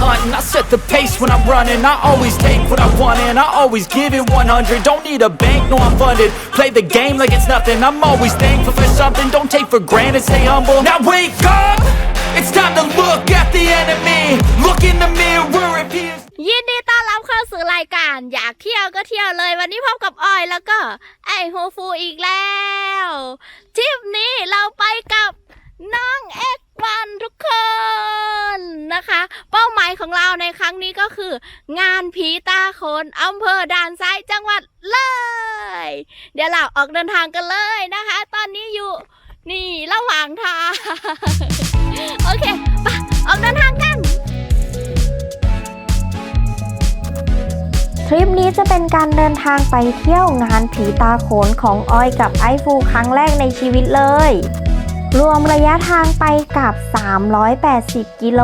love the chase and the hunt and I set the pace when I'm running I always take what I want and I always give it 100 Don't need a bank, no I'm funded Play the game like it's nothing I'm always thankful for something Don't take for granted, stay humble Now wake up! It's time to look at the enemy Look in the mirror if he is ยินดีต้อนรับเข้าสู่รายการ อยากเที่ยวก็เที่ยวเลย วันนี้พบกับออยแล้วก็ ไอโฮฟูอีกแล้วทริปนี้เราไปกับน้องเอ็กวันทุกคน ของเราในครั้งนี้ก็คือ งานผีตาโขนอำเภอด่านซ้ายจังหวัดเลย เดี๋ยวเราออกเดินทางกันเลยนะคะ ตอนนี้อยู่นี่ระหว่างทาง โอเคไปออกเดินทางกัน ทริปนี้จะเป็นการเดินทางไปเที่ยวงานผีตาโขนของออยกับไอฟูครั้งแรกในชีวิตเลย รวมระยะทางไปกับ 380 กิโล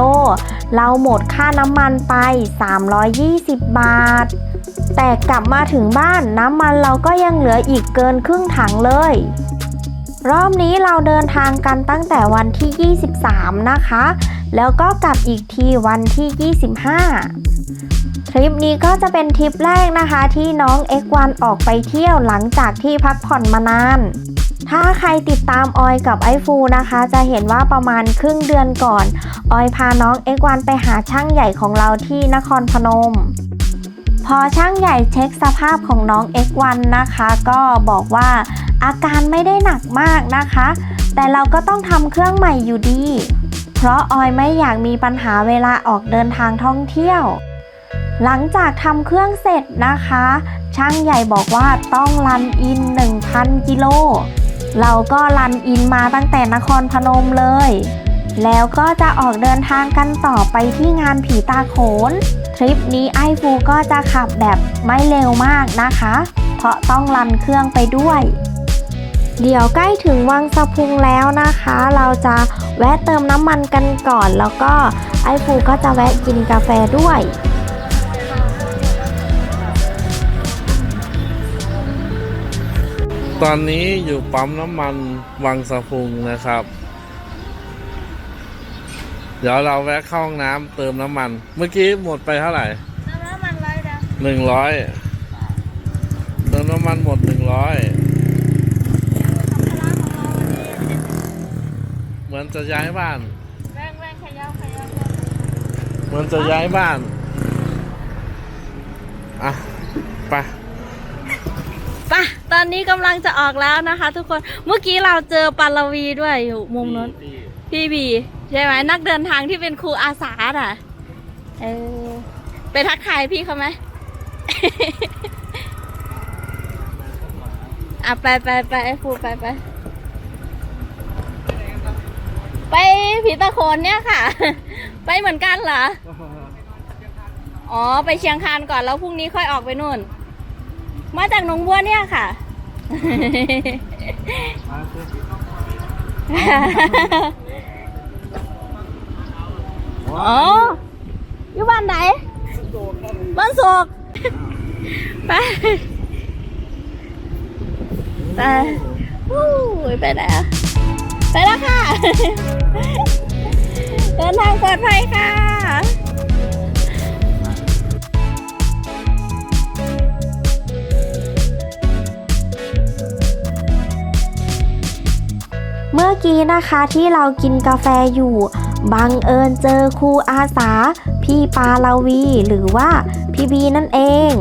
เราหมดค่าน้ำมันไป 320 บาท แต่กลับมาถึงบ้านน้ำมันเราก็ยังเหลืออีกเกินครึ่งถังเลย รอบนี้เราเดินทางกันตั้งแต่วันที่ 23 นะคะ แล้วก็กลับอีกทีวันที่ 25 ทริปนี้ก็จะเป็นทริปแรกนะคะที่น้อง X1 ออกไปเที่ยวหลังจากที่พักผ่อนมานาน ถ้าใครติดตามออยกับไอฟูนะคะ จะเห็นว่าประมาณครึ่งเดือนก่อน ออยพาน้อง X1 ไปหาช่างใหญ่ของเราที่นครพนม พอช่างใหญ่เช็คสภาพของน้อง X1 นะคะ ก็บอกว่าอาการไม่ได้หนักมากนะคะ แต่เราก็ต้องทำเครื่องใหม่อยู่ดี เพราะออยไม่อยากมีปัญหาเวลาออกเดินทางท่องเที่ยว หลังจากทำเครื่องเสร็จนะคะ ช่างใหญ่บอกว่าต้องรันอิน 1,000 กิโล เราก็รันอินมาตั้งแต่นครพนมเลย แล้วก็จะออกเดินทางกันต่อไปที่งานผีตาโขน ทริปนี้ไอฟูก็จะขับแบบไม่เร็วมากนะคะ เพราะต้องรันเครื่องไปด้วย เดี๋ยวใกล้ถึงวังสะพุงแล้วนะคะ เราจะแวะเติมน้ำมันกันก่อน แล้วก็ไอฟูก็จะแวะกินกาแฟด้วย ตอนนี้อยู่ปั๊มน้ำมันวังสะพุงนะครับ เดี๋ยวเราแวะเข้าห้องน้ำเติมน้ำมัน เมื่อกี้หมดไปเท่าไหร่น้ำมันร้อยเดียวหนึ่งร้อยเติมน้ำมันหมดหนึ่งร้อยเหมือนจะย้ายบ้านแว่งแว่งขยับขยับเหมือนจะย้ายบ้านอะไปปะ ตอนนี้กำลังจะออกแล้วนะคะ ทุกคน เมื่อกี้เราเจอปาลวีด้วยอยู่มุมนั้นพี่บีใช่ไหมนักเดินทางที่เป็นครูอาสาอะ เออไปทักทายพี่เขาไหมอะไปไปไปไอ้ครูไปไปไปผีตะโขนเนี่ยค่ะ ไปเหมือนกันเหรอ อ๋อ ไปเชียงคานก่อนแล้วพรุ่งนี้ค่อยออกไปนู่น มาจากหนองบัวเนี่ยค่ะอ๋ออยู่บ้านไหน บ้านโศกไปไปวู้ยไปไหนอะไปแล้วค่ะ เดินทางปลอดภัยค่ะ เมื่อกี้นะคะที่เรากินกาแฟอยู่ บังเอิญเจอครูอาสา พี่ปาลาวี หรือว่าพี่บีนั่นเอง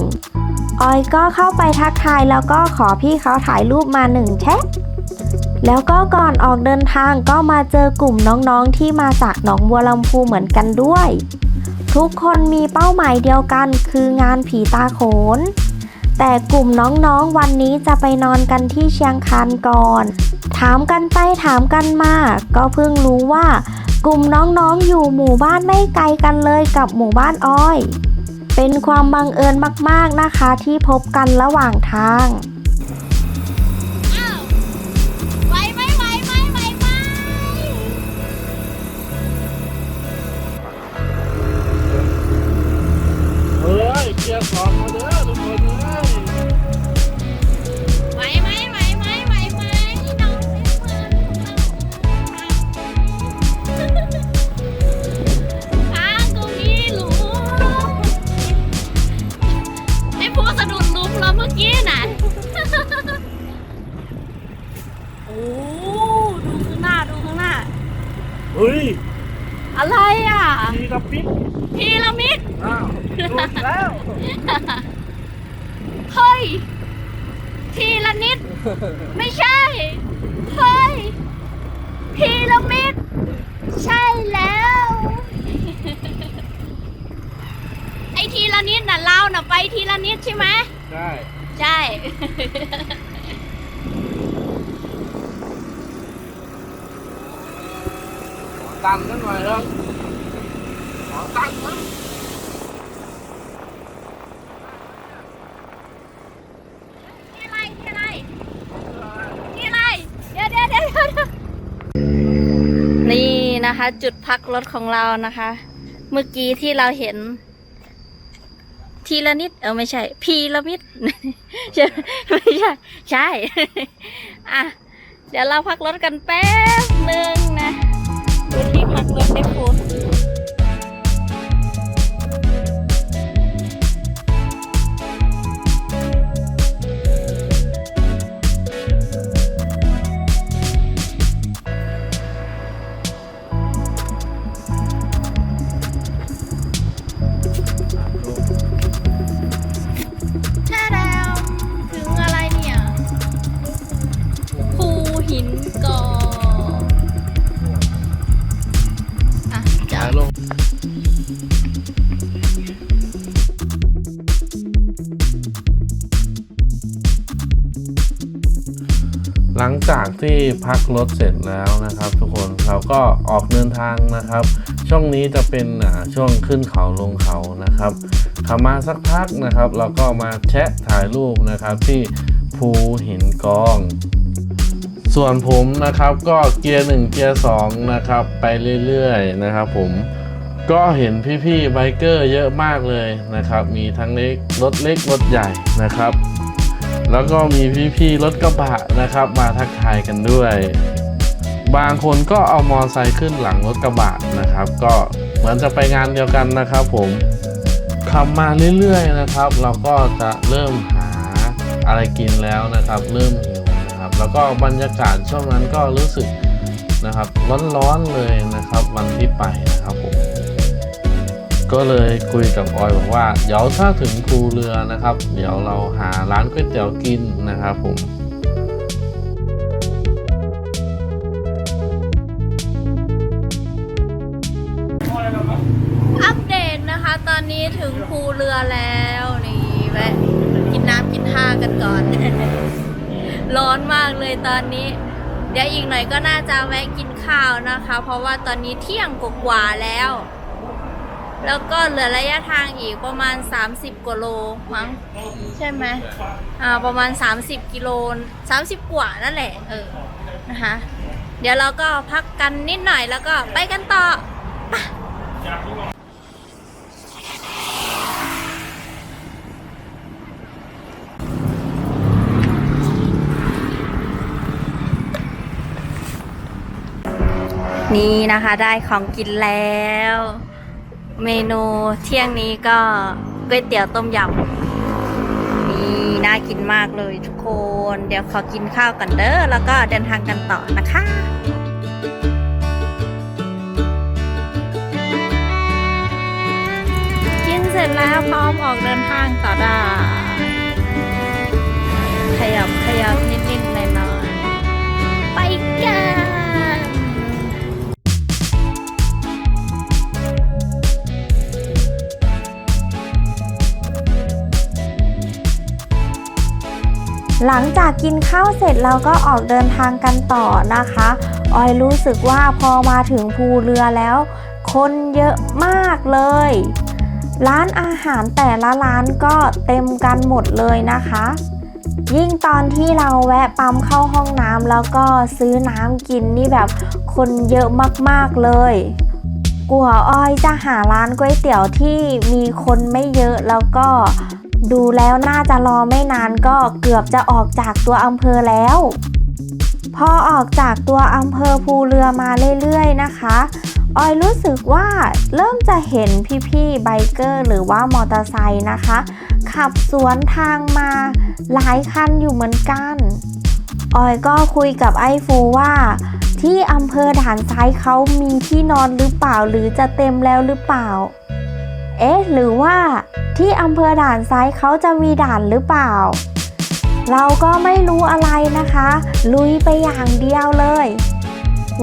ออยก็เข้าไปทักทายแล้วก็ขอพี่เขาถ่ายรูปมาหนึ่งแชะแล้วก็ก่อนออกเดินทางก็มาเจอกลุ่มน้องๆที่มาจากหนองบัวลำพูเหมือนกันด้วย ทุกคนมีเป้าหมายเดียวกันคืองานผีตาโขน แต่กลุ่มน้องๆวันนี้จะไปนอนกันที่เชียงคานก่อน ถามกันไปถามกันมา ก็เพิ่งรู้ว่า กลุ่มน้องๆอยู่หมู่บ้านไม่ไกลกันเลยกับหมู่บ้านอ้อย เป็นความบังเอิญมากๆนะคะที่พบกันระหว่างทาง เฮ้ยอะไรอะมีกระปิ๊บพีระมิดอ้าวหลุดแล้วเฮ้ยทีละนิด ไม่ใช่เฮ้ยพีระมิด ใช่แล้ว ไอทีละนิดน่ะเราน่ะไปทีละนิดใช่ไหม ใช่ ใช่ ขอ ตังค์กันหน่อยครับขอตังค์นะนี่อะไรนี่อะไรนี่อะไรเดี๋ยวเดี๋ยวเดี๋ยวเดี๋ยวนี่นะคะ จุดพักรถของเรานะคะ เมื่อกี้ที่เราเห็น ทีละนิด เออไม่ใช่ พีระมิด ใช่ไม่ใช่ ใช่ อะ เดี๋ยวเราพักรถกันแป๊บหนึ่งนะ ดูที่พั ที่พักรถเสร็จแล้วนะครับ ทุกคนเราก็ออกเดินทางนะครับ ช่วงนี้จะเป็นอ่าช่วงขึ้นเขาลงเขานะครับขับมาสักพักนะครับ เราก็มาแชะถ่ายรูปนะครับที่ภูหินกอง ส่วนผมนะครับก็เกียร์หนึ่งเกียร์สองนะครับ ไปเรื่อยๆนะครับ ผมก็เห็นพี่ๆไบเกอร์เยอะมากเลยนะครับ มีทั้งเล็กรถเล็กรถใหญ่นะครับ แล้วก็มีพี่ๆรถกระบะนะครับ มาทักทายกันด้วย บางคนก็เอามอไซค์ขึ้นหลังรถกระบะนะครับ ก็เหมือนจะไปงานเดียวกันนะครับ ผมขับมาเรื่อยๆนะครับ เราก็จะเริ่มหาอะไรกินแล้วนะครับ เริ่มหิวนะครับ แล้วก็บรรยากาศช่วงนั้นก็รู้สึกนะครับ ร้อนๆเลยนะครับ วันที่ไปนะครับผ ก็เลยคุยกับออยบอกว่า เดี๋ยวถ้าถึงภูเรือนะครับ เดี๋ยวเราหาร้านก๋วยเตี๋ยวกินนะครับผมอัปเดตนะคะ ตอนนี้ถึงภูเรือแล้วนี่แวะกินน้ำกินท่ากันก่อน ร้อนมากเลยตอนนี้ เดี๋ยวอีกหน่อยก็น่าจะแวะกินข้าวนะคะ เพราะว่าตอนนี้เที่ยงกว่าแล้ว แล้วก็เหลือระยะทางอีกประมาณ 30กว่าโลมั้งใช่ไหมอ่าประมาณ 30 กิโล30 กว่านั่นแหละเออนะคะเดี๋ยวเราก็พักกันนิดหน่อยแล้วก็ไปกันต่อนี่นะคะได้ของกินแล้ว เมนูเที่ยงนี้ก็ก๋วยเตี๋ยวต้มยำนี่น่ากินมากเลยทุกคน เดี๋ยวขอกินข้าวกันเด้อแล้วก็เดินทางกันต่อนะคะกินเสร็จแล้วพร้อมออกเดินทางต่อได้ขยับขยับนิดๆหน่อยๆไปกัน หลังจากกินข้าวเสร็จเราก็ออกเดินทางกันต่อนะคะ ออยรู้สึกว่าพอมาถึงภูเรือแล้ว คนเยอะมากเลย ร้านอาหารแต่ละร้านก็เต็มกันหมดเลยนะคะ ยิ่งตอนที่เราแวะปั๊มเข้าห้องน้ำแล้วก็ซื้อน้ำกินนี่แบบคนเยอะมากๆเลยกลัวอ้อยจะหาร้านก๋วยเตี๋ยวที่มีคนไม่เยอะแล้วก็ ดูแล้วน่าจะรอไม่นานก็เกือบจะออกจากตัวอำเภอแล้ว พอออกจากตัวอำเภอภูเรือมาเรื่อยๆนะคะออยรู้สึกว่าเริ่มจะเห็นพี่ๆไบเกอร์หรือว่ามอเตอร์ไซค์นะคะ ขับสวนทางมาหลายคันอยู่เหมือนกันออยก็คุยกับไอ้ฟูว่า ที่อำเภอด่านซ้ายเขามีที่นอนหรือเปล่าหรือจะเต็มแล้วหรือเปล่า เอ๊ะ หรือว่าที่อำเภอด่านซ้ายเขาจะมีด่านหรือเปล่า เราก็ไม่รู้อะไรนะคะ ลุยไปอย่างเดียวเลย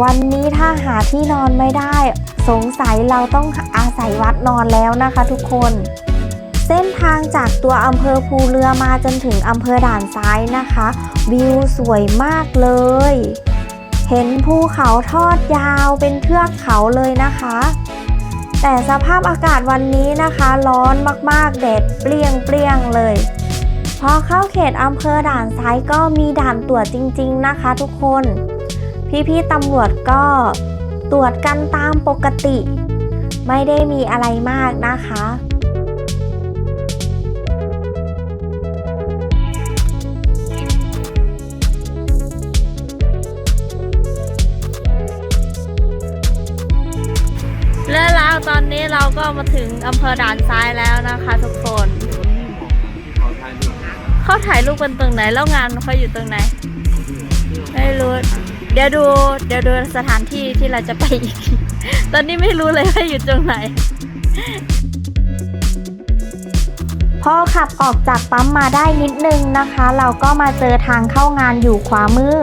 วันนี้ถ้าหาที่นอนไม่ได้ สงสัยเราต้องอาศัยวัดนอนแล้วนะคะทุกคน เส้นทางจากตัวอำเภอภูเรือมาจนถึงอำเภอด่านซ้ายนะคะ วิวสวยมากเลย เห็นภูเขาทอดยาวเป็นเทือกเขาเลยนะคะ แต่สภาพอากาศวันนี้นะคะ ร้อนมากๆแดดเปรี้ยงเปรี้ยงเลยพอเข้าเขตอำเภอด่านซ้ายก็มีด่านตรวจจริง ๆ นะคะ ทุกคน พี่ๆตำรวจก็ตรวจกันตามปกติ ไม่ได้มีอะไรมากนะคะ ตอนนี้เราก็มาถึงอำเภอด่านซ้ายแล้วนะคะทุกคน เขาถ่ายรูปกันตรงไหนแล้วงานเขาอยู่ตรงไหน ไม่รู้ เดี๋ยวดู เดี๋ยวดูสถานที่ที่เราจะไปอีก ตอนนี้ไม่รู้เลยว่าอยู่ตรงไหน พอขับออกจากปั๊มมาได้นิดนึงนะคะ เราก็มาเจอทางเข้างานอยู่ขวามือ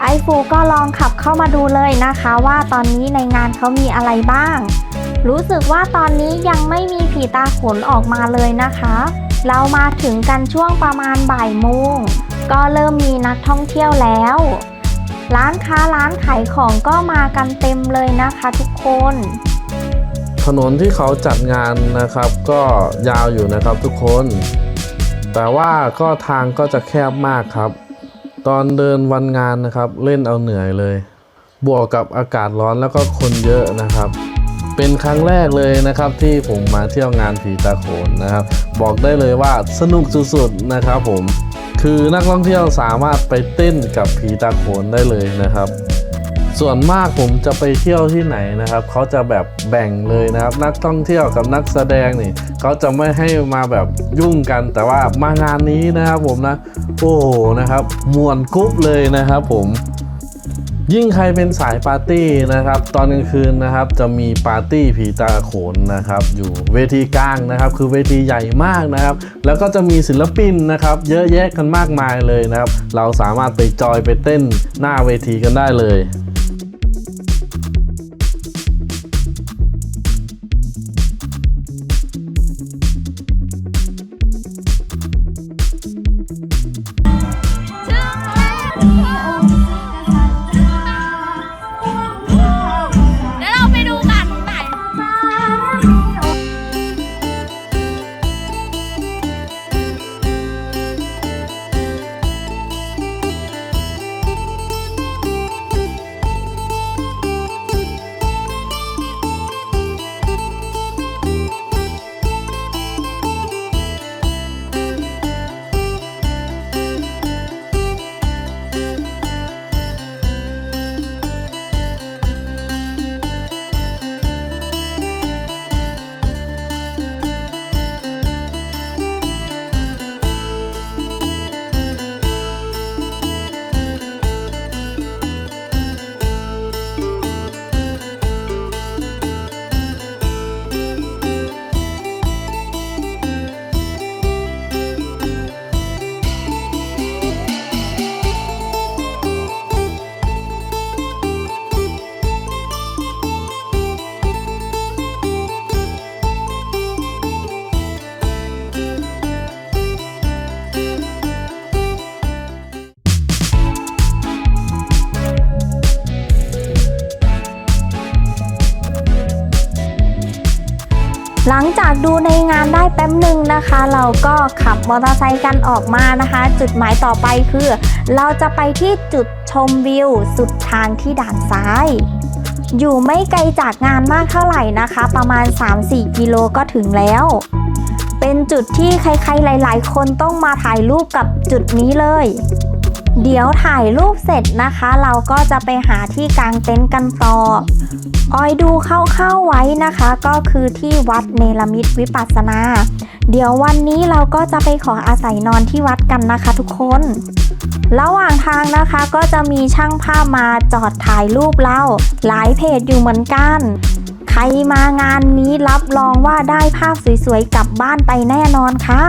ไอฟูก็ลองขับเข้ามาดูเลยนะคะ ว่าตอนนี้ในงานเขามีอะไรบ้าง รู้สึกว่าตอนนี้ยังไม่มีผีตาขนออกมาเลยนะคะ เรามาถึงกันช่วงประมาณบ่ายโมง ก็เริ่มมีนักท่องเที่ยวแล้ว ร้านค้าร้านขายของก็มากันเต็มเลยนะคะทุกคน ถนนที่เขาจัดงานนะครับก็ยาวอยู่นะครับทุกคน แต่ว่าก็ทางก็จะแคบมากครับ ตอนเดินวันงานนะครับเล่นเอาเหนื่อยเลย บวกกับอากาศร้อนแล้วก็คนเยอะนะครับ เป็นครั้งแรกเลยนะครับที่ผมมาเที่ยวงานผีตาโขนนะครับ บอกได้เลยว่าสนุกสุดๆนะครับผมคือนักท่องเที่ยวสามารถไปเต้นกับผีตาโขนได้เลยนะครับ ส่วนมากผมจะไปเที่ยวที่ไหนนะครับเขาจะแบบแบ่งเลยนะครับ นักท่องเที่ยวกับนักแสดงนี่เขาจะไม่ให้มาแบบยุ่งกัน แต่ว่ามางานนี้นะครับผมนะ โอ้โหนะครับมวนกรุ๊ปเลยนะครับผม ยิ่งใครเป็นสายปาร์ตี้นะครับ ตอนกลางคืนนะครับจะมีปาร์ตี้ผีตาโขนนะครับอยู่เวทีกลางนะครับคือเวทีใหญ่มากนะครับ แล้วก็จะมีศิลปินนะครับเยอะแยะกันมากมายเลยนะครับ เราสามารถไปจอยไปเต้นหน้าเวทีกันได้เลย ดูในงานได้แป๊บหนึ่งนะคะ เราก็ขับมอเตอร์ไซค์กันออกมานะคะ จุดหมายต่อไปคือ เราจะไปที่จุดชมวิว สุดทางที่ด่านซ้าย อยู่ไม่ไกลจากงานมากเท่าไหร่นะคะ ประมาณ 3-4 กิโลก็ถึงแล้ว เป็นจุดที่ใครๆ หลาย ๆ คนต้องมาถ่ายรูปกับจุดนี้เลย เดี๋ยวถ่ายรูปเสร็จนะคะ เราก็จะไปหาที่กางเต็นท์กันต่อ ออยดูเข้าๆไว้นะคะ ก็คือที่วัดเนรมิตวิปัสสนา เดี๋ยววันนี้เราก็จะไปขออาศัยนอนที่วัดกันนะคะทุกคน ระหว่างทางนะคะก็จะมีช่างภาพมาจอดถ่ายรูปเราหลายเพจอยู่เหมือนกัน ใครมางานนี้รับรองว่าได้ภาพสวยๆกลับบ้านไปแน่นอนค่ะ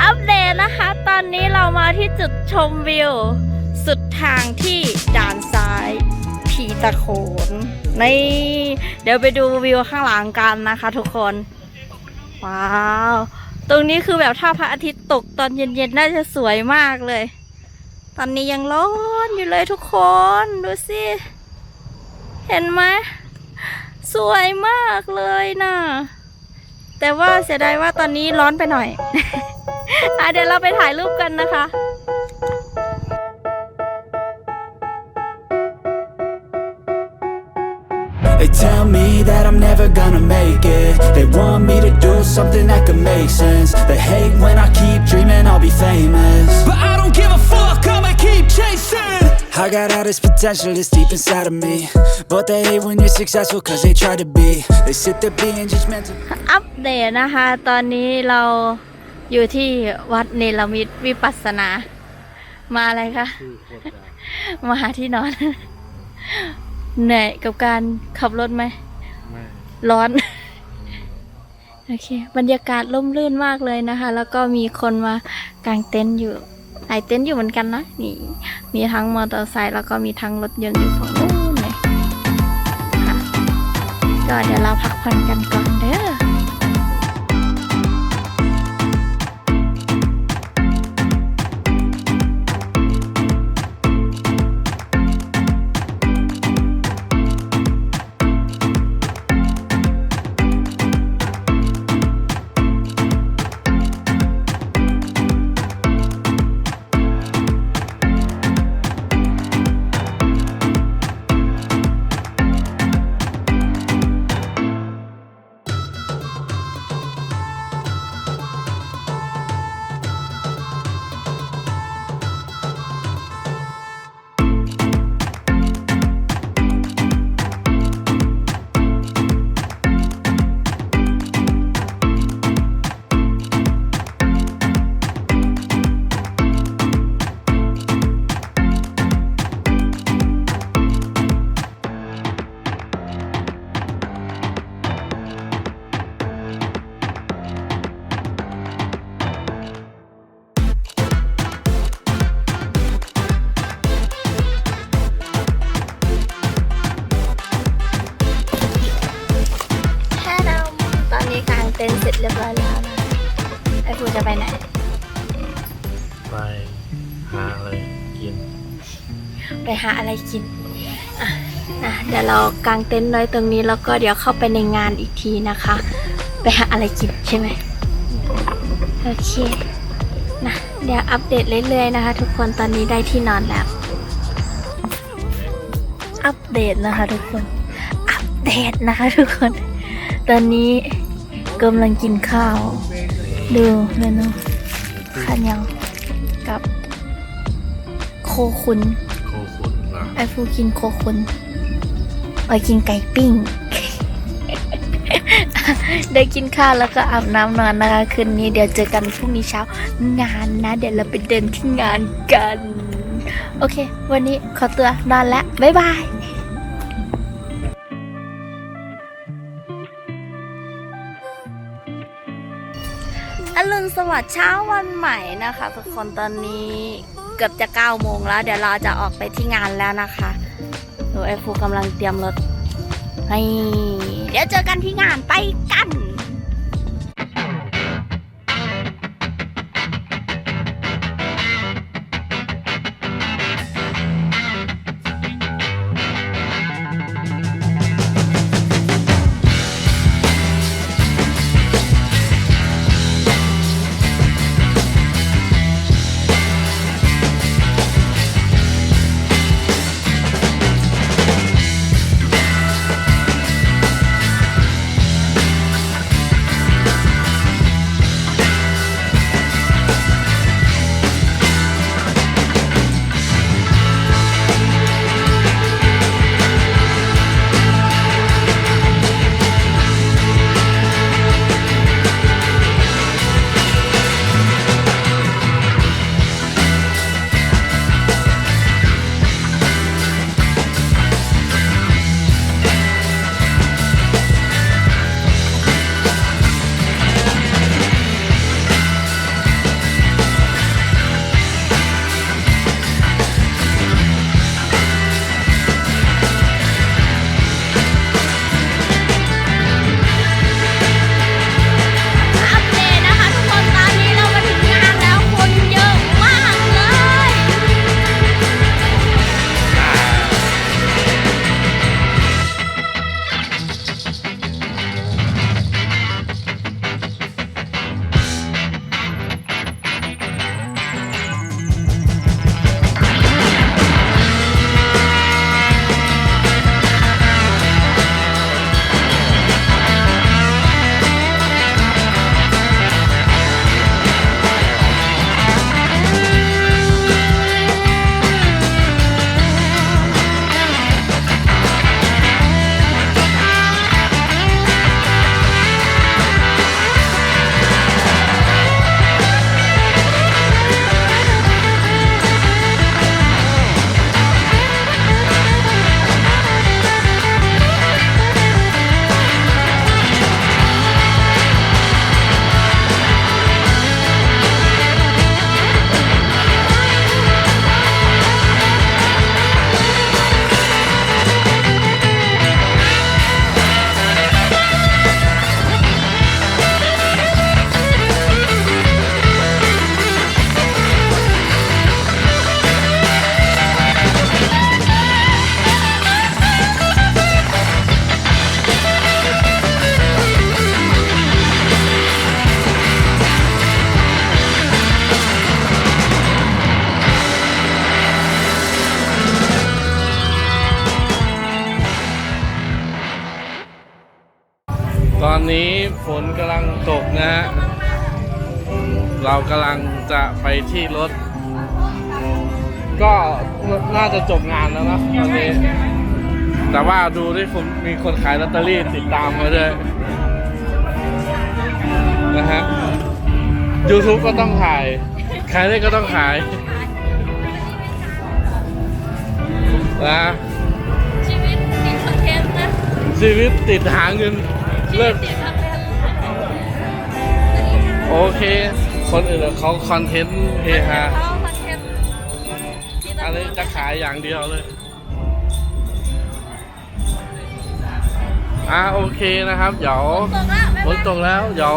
อัปเดตนะคะ ตอนนี้เรามาที่จุดชมวิว สุดทางที่ด่านซ้ายผีตะโขนนี่เดี๋ยวไปดูวิวข้างหลังกันนะคะทุกคน ว้าว ตรงนี้คือแบบถ้าพระอาทิตย์ตกตอนเย็นๆ น่าจะสวยมากเลย ตอนนี้ยังร้อนอยู่เลยทุกคน ดูสิ เห็นไหมสวยมากเลยนะแต่ว่าเสียดายว่าตอนนี้ร้อนไปหน่อย อะเดี๋ยวเราไปถ่ายรูปกันนะคะ They tell me that I'm never gonna make it They want me to do something that could make sense They hate when I keep dreaming I'll be famous But I don't give a fuck, I'ma keep chasing I got all this potential that's deep inside of me But they hate when you're successful cause they try to be They sit there being judgmental อัปเดตนะคะ ตอนนี้เรา อยู่ที่วัดเนรมิตวิปัสสนา มาอะไรคะ มาหาที่นอน เหนื่อยกับการขับรถไหม ร้อน โอเค บรรยากาศร่มรื่นมากเลยนะคะ แล้วก็มีคนมากางเต็นท์อยู่หลายเต็นท์อยู่เหมือนกันนะ นี่ มีทั้งมอเตอร์ไซค์แล้วก็มีทั้งรถยนต์อยู่ฝั่งนู้นเลยค่ะก็เดี๋ยวเราพักผ่อนกันก่อน ร็จเรียบร้อยแล้วนะไอ้ฟูจะไปไหน ไปหาอะไรกิน ไปหาอะไรกิน อะนะเดี๋ยวเรากางเต็นท์ไว้ตรงนี้แล้วก็เดี๋ยวเข้าไปในงานอีกทีนะคะ ไปหาอะไรกินใช่ไหมโอเค นะ เดี๋ยวอัปเดตเรื่อยๆนะคะ ทุกคน ตอนนี้ได้ที่นอนแล้ว อัปเดตนะคะทุกคน อัปเดตนะคะทุกคน ตอนนี้ กำลังกินข้าว ดูเมนูข้าวเหนียวกับ โคขุนโคขุนเหรอไอฟูกินโคขุนไอกินไก่ปิ้ง ได้กินข้าวแล้วก็อาบน้ำนอนนะคะ คืนนี้เดี๋ยวเจอกันพรุ่งนี้เช้างานนะ เดี๋ยวเราไปเดินที่งานกัน โอเค วันนี้ขอตัวนอนแล้ว บ๊ายบาย สวัสดิ์เช้าวันใหม่นะคะทุกคนตอนนี้เกือบจะ9โมงแล้ว เดี๋ยวเราจะออกไปที่งานแล้วนะคะดูไอฟูกำลังเตรียมรถให้เดี๋ยวเจอกันที่งานไปกัน นี้ฝนกำลังตกนะฮะ เรากำลังจะไปที่รถ ก็น่าจะจบงานแล้วนะตอนนี้ แต่ว่าดูที่ผมมีคนขายลอตเตอรี่ติดตามมาด้วยนะฮะ YouTube ก็ต้องถ่าย ขายได้ก็ต้องขายนะชีวิตมีคอนเทนต์นะ ชีวิตติดหาเงินเลิก โอเค คนอื่นเขาคอนเทนต์เฮฮาเขาคอนเทนต์อันนี้จะขายอย่างเดียวเลย อะโอเคนะครับ เดี๋ยวตกละฝนตกแล้ว เดี๋ยว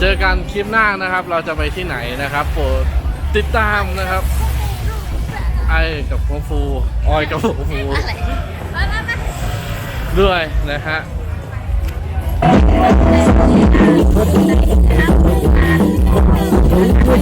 เจอกันคลิปหน้านะครับ เราจะไปที่ไหนนะครับโปรดติดตามนะครับ ไอ้กับหัวฟู ออยกับหัวฟูอะไรไปไปไปด้วยนะฮะ เ